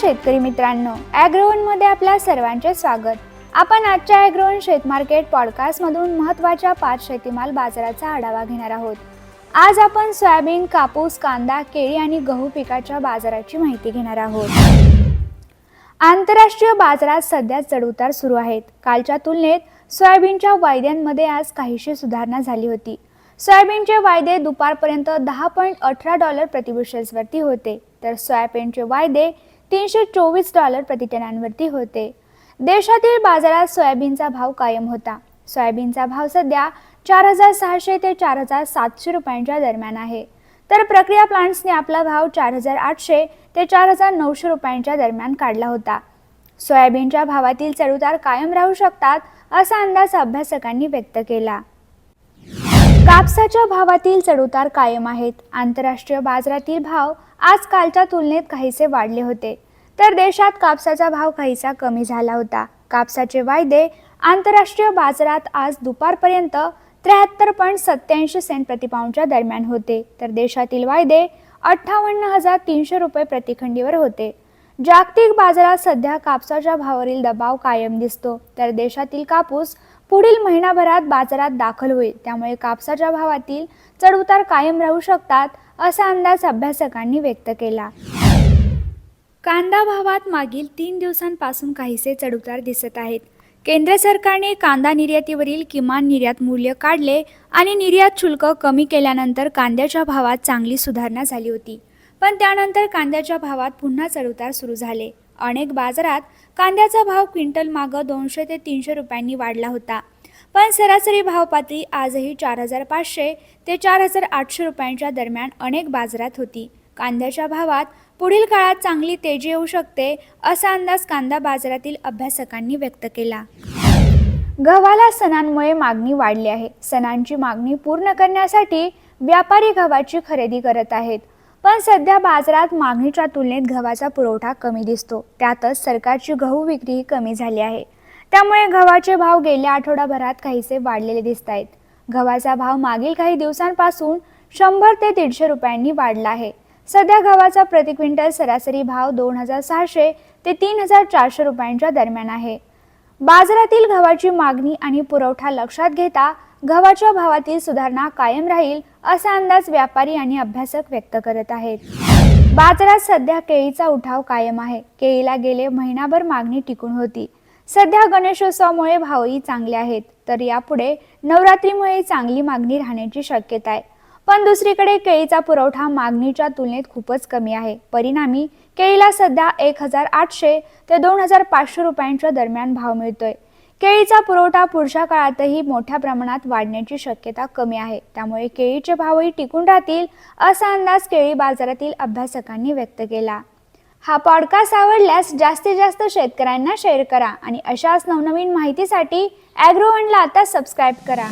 शेतकरी मित्रांनो ॲग्रोवनमध्ये आपल्या सर्वांचे स्वागत. आपण आजच्या ॲग्रोवन शेत मार्केट पॉडकास्टमधून महत्त्वाच्या पाच शेतीमाल बाजाराचा आढावा घेणार आहोत. आज आपण सोयाबीन कापूस कांदा केळी आणि गहू पिकाच्या बाजाराची माहिती घेणार आहोत. आंतरराष्ट्रीय बाजारात सध्या चढउतार सुरू आहेत. कालच्या तुलनेत सोयाबीनच्या वायद्यांमध्ये आज काहीशी सुधारणा झाली होती. सोयाबीनचे वायदे दुपारपर्यंत दहा पॉईंट अठरा डॉलर प्रतिबुशेल्सवरती होते. तर सोयाबीनचे वायदे तीनशे चोवीस डॉलर प्रतिटनांवरती होते. देशातील बाजारात सोयाबीनचा भाव कायम होता. सोयाबीनचा भाव सध्या चार हजार सहाशे ते चार हजार सातशे रुपयांच्या दरम्यान आहे. तर प्रक्रिया प्लांट्सने आपला भाव चार हजार आठशे ते चार हजार नऊशे रुपयांच्या दरम्यान काढला होता. सोयाबीनच्या भावातील चढउतार कायम राहू शकतात असा अंदाज अभ्यासकांनी व्यक्त केला. कापसाच्या भावातील चढउतार कायम आहेत. आंतरराष्ट्रीय बाजारातील भाव आज कालच्या तुलनेत काहीसे वाढले होते. तर देशात कापसाचा भाव काहीसा कमी झाला होता. कापसाचे वायदे आंतरराष्ट्रीय बाजारात आज दुपारपर्यंत त्र्याहत्तर पॉईंट सत्याऐंशी सेंट प्रतिपाऊंडच्या दरम्यान होते. तर देशातील वायदे अठ्ठावन्न हजार तीनशे रुपये प्रतिखंडीवर होते. जागतिक बाजारात सध्या कापसाच्या भावावरील दबाव कायम दिसतो. तर देशातील कापूस पुढील महिनाभरात बाजारात दाखल होईल. त्यामुळे कापसाच्या भावातील चढउतार कायम राहू शकतात असा अंदाज अभ्यासकांनी व्यक्त केला. कांदा भावात मागील तीन दिवसांपासून काहीसे चढउतार दिसत आहेत. केंद्र सरकारने कांदा निर्यातीवरील किमान निर्यात मूल्य काढले आणि निर्यात शुल्क कमी केल्यानंतर कांद्याच्या भावात चांगली सुधारणा झाली होती. पण त्यानंतर कांद्याच्या भावात पुन्हा चढउतार सुरू झाले. अनेक बाजारात कांद्याचा भाव क्विंटल मागं दोनशे ते तीनशे रुपयांनी वाढला होता. पण सरासरी भाव पातळी आजही चार हजार पाचशे ते चार हजार आठशे रुपयांच्या दरम्यान अनेक बाजारात होती. कांद्याच्या भावात पुढील काळात चांगली तेजी येऊ शकते असा अंदाज कांदा बाजारातील अभ्यासकांनी व्यक्त केला. गव्हाला सणांमुळे मागणी वाढली आहे. सणांची मागणी पूर्ण करण्यासाठी व्यापारी गव्हाची खरेदी करत आहेत. पण सध्या बाजारात मागणीच्या तुलनेत गव्हाचा पुरवठा कमी दिसतो. त्यातच सरकारची गहू विक्रीही कमी झाली आहे. त्यामुळे गव्हाचे भाव गेल्या आठवडाभरात काहीसे वाढलेले दिसत आहेत. गव्हाचा भाव मागील काही दिवसांपासून शंभर ते दीडशे रुपयांनी वाढला आहे. सध्या गव्हाचा प्रति क्विंटल सरासरी भाव दोन हजार सहाशे ते तीन हजार चारशे रुपयांच्या दरम्यान आहे. बाजारातील गव्हाची मागणी आणि पुरवठा लक्षात घेता गव्हाच्या भावातील सुधारणा कायम राहील असा अंदाज व्यापारी आणि अभ्यासक व्यक्त करत आहेत. बाजारात सध्या केळीचा उठाव कायम आहे. केळीला गेले महिनाभर मागणी टिकून होती. सध्या गणेशोत्सवामुळे भावही चांगले आहेत तर यापुढे नवरात्रीमुळे चांगली मागणी राहण्याची शक्यता आहे. पण दुसरीकडे केळीचा पुरवठा मागणीच्या तुलनेत खूपच कमी आहे. परिणामी केळीला सध्या एक हजार आठशे ते दोन हजार पाचशे रुपयांच्या दरम्यान भाव मिळतोय. केळीचा पुरवठा पुढच्या काळातही मोठ्या प्रमाणात वाढण्याची शक्यता कमी आहे. त्यामुळे केळीचे भावही टिकून राहतील असा अंदाज केळी बाजारातील अभ्यासकांनी व्यक्त केला. हा पॉडकास्ट आवडल्यास जास्तीत जास्त शेतकऱ्यांना शेअर करा आणि अशाच नवनवीन माहितीसाठी ॲग्रोवनला आता सबस्क्राईब करा.